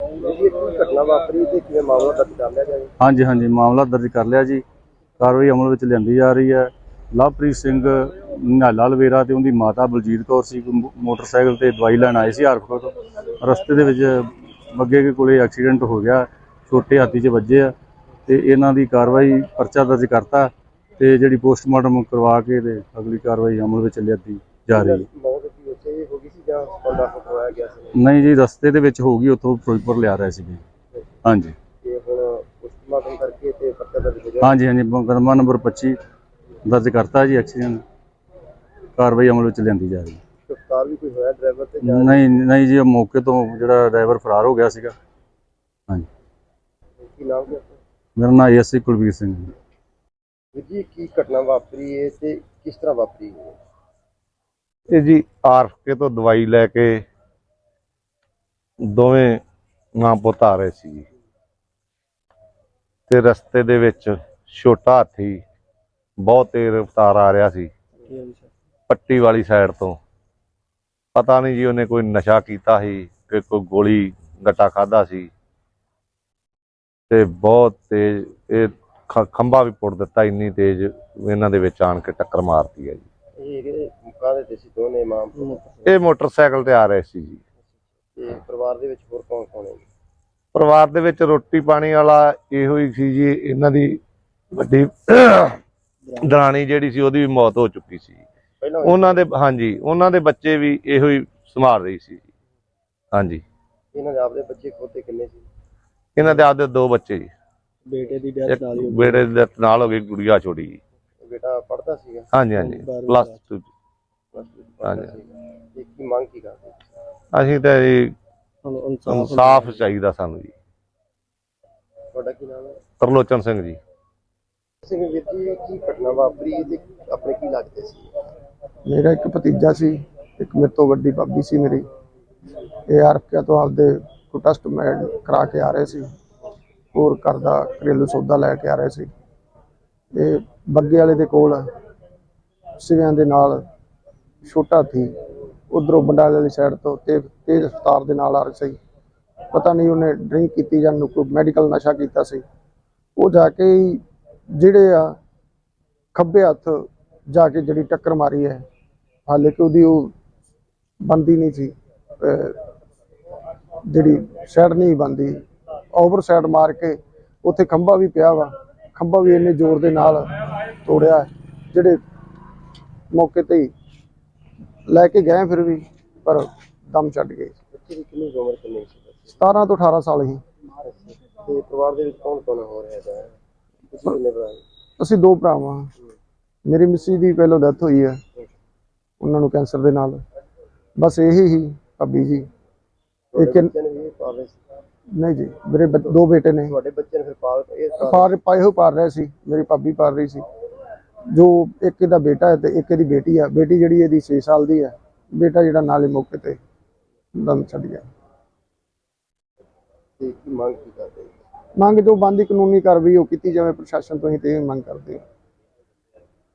ਜੀ ਕੀ ਘਟਨਾ ਵਾਪਰੀ ਤੇ ਕਿਵੇਂ ਮਾਮਲਾ ਦਰਜ ਕਰ ਲਿਆ ਗਿਆ ਜੀ ਹਾਂਜੀ ਹਾਂਜੀ ਮਾਮਲਾ ਦਰਜ ਕਰ ਲਿਆ ਜੀ। ਕਾਰਵਾਈ ਅਮਲ ਵਿੱਚ ਲਿਆਂਦੀ ਜਾ ਰਹੀ ਹੈ। ਲਵਪ੍ਰੀਤ ਸਿੰਘ ਨਿਹਾਲਾ ਲਵੇਰਾ ਤੇ ਉਹਦੀ ਮਾਤਾ ਬਲਜੀਤ ਕੌਰ ਸੀ। ਮੋਟਰਸਾਈਕਲ ਤੇ ਦਵਾਈ ਲੈਣ ਆਏ ਸੀ ਹਰਫਕੋ ਤੋਂ। ਰਸਤੇ ਦੇ ਵਿੱਚ ਬੱਗੇ ਦੇ ਕੋਲੇ ਐਕਸੀਡੈਂਟ ਹੋ ਗਿਆ। ਛੋਟੇ ਹਾਥੀ 'ਚ ਵੱਜੇ ਆ ਤੇ ਇਹਨਾਂ ਦੀ ਕਾਰਵਾਈ ਪਰਚਾ ਦਰਜ ਕਰਤਾ ਤੇ ਜਿਹੜੀ ਪੋਸਟਮਾਰਟਮ ਕਰਵਾ ਕੇ ਤੇ ਅਗਲੀ ਕਾਰਵਾਈ ਅਮਲ ਵਿੱਚ ਲਿਆਂਦੀ ਜਾ ਰਹੀ ਹੈ ਮੌਤ ਕੀ ਉੱਥੇ ਹੀ ਹੋ ਗਈ ਸੀ ਜਾਂ ਬੰਦਾ ਫਟਵਾਇਆ ਗਿਆ ਸੀ? ਨਹੀਂ ਜੀ ਰਸਤੇ ਦੇ ਵਿੱਚ ਹੋ ਗਈ ਉੱਥੋਂ ਫਿਰੋਜ਼ਪੁਰ ਲਿਆ ਰਹੇ ਸੀਗੇ। ਹਾਂਜੀ। ਤੇ ਹੁਣ ਪੋਸਟਮਾਰਟਮ ਕਰਕੇ ਤੇ ਪਰਚਾ ਦਰਜ ਹੋ ਗਿਆ। ਹਾਂਜੀ ਹਾਂਜੀ ਮੁਕੱਦਮਾ ਨੰਬਰ 25 ਦਰਜ ਕਰਤਾ ਜੀ ਐਕਸੀਡੈਂਟ। ਕਾਰਵਾਈ ਅਮਲ ਵਿੱਚ ਲਿਆਂਦੀ ਜਾ ਰਹੀ ਹੈ। ਗ੍ਰਿਫਤਾਰ ਵੀ ਕੋਈ ਹੋਇਆ ਡਰਾਈਵਰ ਤੇ ਜਾਂ ਨਹੀਂ ਨਹੀਂ ਜੀ ਉਹ ਮੌਕੇ ਤੋਂ ਜਿਹੜਾ ਡਰਾਈਵਰ ਫਰਾਰ ਹੋ ਗਿਆ ਸੀਗਾ। ਹਾਂਜੀ। ਕੀ ਨਾਮ ਆਪਣਾ? ਮੇਰਾ ਨਾਮ ਏਐਸਸੀ ਕੁਲਵੀਰ ਸਿੰਘ ਜੀ ਕੀ ਘਟਨਾ ਵਾਪਰੀ ਹੈ ਤੇ ਕਿਸ ਤਰ੍ਹਾਂ ਵਾਪਰੀ ਹੈ? ਇਹ ਜੀ ਆਰਫਕੇ ਤੋਂ ਦਵਾਈ ਲੈ ਕੇ ਦੋਵੇਂ ਮਾਂ ਪੁੱਤ ਆ ਰਹੇ ਸੀ ਤੇ ਰਸਤੇ ਦੇ ਵਿੱਚ ਛੋਟਾ ਹਾਥੀ ਬਹੁਤ ਤੇਜ਼ ਰਫ਼ਤਾਰ ਆ ਰਿਹਾ ਸੀ। ਪੱਟੀ ਵਾਲੀ ਸਾਈਡ ਤੋਂ। ਪਤਾ ਨਹੀਂ ਜੀ ਉਹਨੇ ਕੋਈ ਨਸ਼ਾ ਕੀਤਾ ਸੀ ਕਿ ਕੋਈ ਗੋਲੀ ਗੱਟਾ ਖਾਦਾ ਸੀ। ਤੇ ਬਹੁਤ ਤੇਜ਼ ਇਹ ਖੰਭਾ ਵੀ ਪੁੱਟ ਦਿੱਤਾ ਇੰਨੀ ਤੇਜ਼ ਇਹਨਾਂ ਦੇ ਵਿੱਚ ਆਣ ਕੇ ਟੱਕਰ ਮਾਰਤੀ ਹੈ ਜੀ। ਇਹ ਸੀ ਦੋਨੇ ਮੋਟਰਸਾਈਕਲ ਤੇ ਆ ਰਹੇ ਸੀ ਜੀ। ਤੇ ਪਰਿਵਾਰ ਦੇ ਵਿੱਚ ਹੋਰ ਕੌਣ ਕੌਣ ਹੈ? ਪਰਿਵਾਰ ਦੇ ਵਿੱਚ ਰੋਟੀ ਪਾਣੀ ਵਾਲਾ ਇਹੋ ਹੀ ਸੀ ਜੀ ਇਹਨਾਂ ਦੀ ਵੱਡੀ ਦਰਾਣੀ ਜਿਹੜੀ ਸੀ ਉਹਦੀ ਵੀ ਮੌਤ ਹੋ ਚੁੱਕੀ ਸੀ। ਉਹਨਾਂ ਦੇ ਹਾਂਜੀ ਉਹਨਾਂ ਦੇ ਬੱਚੇ ਵੀ ਇਹੋ ਹੀ ਸੰਭਾਲ ਰਹੀ ਸੀ। ਹਾਂਜੀ। ਇਹਨਾਂ ਦੇ ਆਪਦੇ ਬੱਚੇ ਖੋਤੇ ਕਿੰਨੇ ਸੀ? ਇਹਨਾਂ ਦੇ ਆਪਦੇ ਦੋ ਬੱਚੇ ਜੀ। ਬੇਟੇ ਦੀ ਇੱਕ ਬੇੜੇ ਦੇ ਨਾਲ ਹੋ ਗਈ ਗੁੜੀਆ ਛੋਟੀ ਜੀ। ਬੇਟਾ ਪੜਦਾ ਸੀਗਾ? ਹਾਂਜੀ ਹਾਂਜੀ। ਪਲੱਸ 2 plus two ਚ ਪੜ੍ਹਦਾ ਹਾਂਜੀ। ਸੀਗਾ। ਤੇ ਕੀ ਮੰਗ ਕੀ ਕਰਦੇ? ਅਸੀਂ ਤਾਂ ਜੀ ਇਨਸਾਫ ਚਾਹੀਦਾ। ਸਾਨੂੰ ਜੀ। ਤੁਹਾਡਾ ਕੀ ਨਾਮ ਹੈ? ਤਰਲੋਚਨ ਸਿੰਘ ਜੀ। ਸਿੰਘ ਵੀਰ ਜੀ ਕੀ ਘਟਨਾ ਵਾਪਰੀ ਤੇ ਆਪਣੇ ਕੀ ਲੱਗਦੇ ਸੀ? ਮੇਰਾ ਇੱਕ ਭਤੀਜਾ ਸੀ ਇੱਕ ਮੇਰੇ ਤੋਂ ਵੱਡੀ ਭਾਬੀ ਸੀ ਮੇਰੀ। ਇਹ ਆਰਕੇ ਤੋਂ ਆਪਦੇ ਕੋਈ ਟੈਸਟ ਮੈਡ ਕਰਾ ਕੇ ਆ ਰਹੇ ਸੀ। ਹੋਰ ਘਰ ਦਾ ਘਰੇਲੂ ਸੌਦਾ ਲੈ ਕੇ ਆ ਰਹੇ ਸੀ। ਇਹ ਬੱਗੇ ਵਾਲੇ ਦੇ ਕੋਲ ਸਿਵਿਆਂ ਦੇ ਨਾਲ ਛੋਟਾ ਸੀ। ਉਧਰੋਂ ਬੰਡਾਲੇ ਵਾਲੀ ਸਾਈਡ ਤੋਂ ਤੇ ਤੇਜ਼ ਰਫ਼ਤਾਰ ਦੇ ਨਾਲ ਆ ਰਿਹਾ ਸੀ। ਪਤਾ ਨਹੀਂ ਉਹਨੇ ਡਰਿੰਕ ਕੀਤੀ ਜਾਂ ਨੂੰ ਕੋਈ ਮੈਡੀਕਲ ਨਸ਼ਾ ਕੀਤਾ ਸੀ। ਉਹ ਜਾ ਕੇ ਜਿਹੜੇ ਆ ਖੱਬੇ ਹੱਥ ਜਾ ਕੇ ਜਿਹੜੀ ਟੱਕਰ ਮਾਰੀ ਹੈ, ਹਾਲੇ ਕਿ ਉਹਦੀ ਉਹ ਬੰਦੀ ਨਹੀਂ ਸੀ। ਜਿਹੜੀ ਸਾਈਡ ਨਹੀਂ ਬੰਦੀ ਓਵਰ ਸਾਈਡ ਮਾਰ ਕੇ ਉੱਥੇ ਖੰਭਾ ਵੀ ਪਿਆ ਵਾ। ਖੰਭਾ ਵੀ ਇੰਨੇ ਜ਼ੋਰ ਦੇ ਨਾਲ ਤੋੜਿਆ ਜਿਹੜੇ ਮੌਕੇ ਤੇ ਹੀ ਲੈ ਕੇ ਗਏ ਫਿਰ ਵੀ ਪਰ ਦਮ ਛੱਡ ਗਏ। ਬੱਚੇ ਦੀ ਕਿੰਨੀ ਕੁ ਉਮਰ ਕਿੰਨੀ ਸੀ 17 ਤੋਂ 18 ਸਾਲ ਹੀ। ਤੇ ਪਰਿਵਾਰ ਦੇ ਵਿੱਚ ਕੌਣ ਕੌਣ ਹੋ ਰਿਹਾ ਹੈ ਤੁਸੀਂ ਕਿੰਨੇ ਭਰਾ ਹੋ? ਅਸੀਂ ਦੋ ਭਰਾਵਾਂ ਮੇਰੀ ਮਿੱਸੀ ਦੀ ਪਹਿਲਾਂ ਡੈਥ ਹੋਈ ਹੈ ਉਹਨਾਂ ਨੂੰ ਕੈਂਸਰ ਦੇ ਨਾਲ। ਬਸ ਇਹੀ ਹੀ ਭਾਬੀ ਜੀ। ਇੱਕ ਨਹੀਂ ਜੀ ਮੇਰੇ ਦੋ ਬੇਟੇ ਨੇ। ਤੁਹਾਡੇ ਬੱਚੇ ਨੇ ਫਿਰ ਪਾਲ ਇਹ ਪਾਲ- ਪਾਰ ਪਾਏ ਹੋਏ ਪਾਰ ਰਹੇ ਸੀ ਮੇਰੀ ਭਾਬੀ ਪਾਰ ਰਹੀ ਸੀ। ਜੋ ਇੱਕ ਇਹਦਾ ਬੇਟਾ ਹੈ ਤੇ ਇੱਕ ਇਹਦੀ ਬੇਟੀ ਆ। ਬੇਟੀ ਜਿਹੜੀ ਇਹਦੀ 6 ਸਾਲ ਦੀ ਹੈ। ਬੇਟਾ ਜਿਹੜਾ ਨਾਲੇ ਮੌਕੇ ਤੇ ਦਮ ਛੱਡ ਗਿਆ। ਤੇ ਕੀ ਮੰਗ ਕੀ ਕਰਦੇ? ਮੰਗ ਜੋ ਬੰਦੀ ਕਾਨੂੰਨੀ ਕਾਰਵਾਈ ਉਹ ਕੀਤੀ ਜਾਵੇ ਪ੍ਰਸ਼ਾਸਨ ਤੋਂ ਹੀ ਤੇ ਇਹ ਮੰਗ ਕਰਦੇ ਹਾਂ।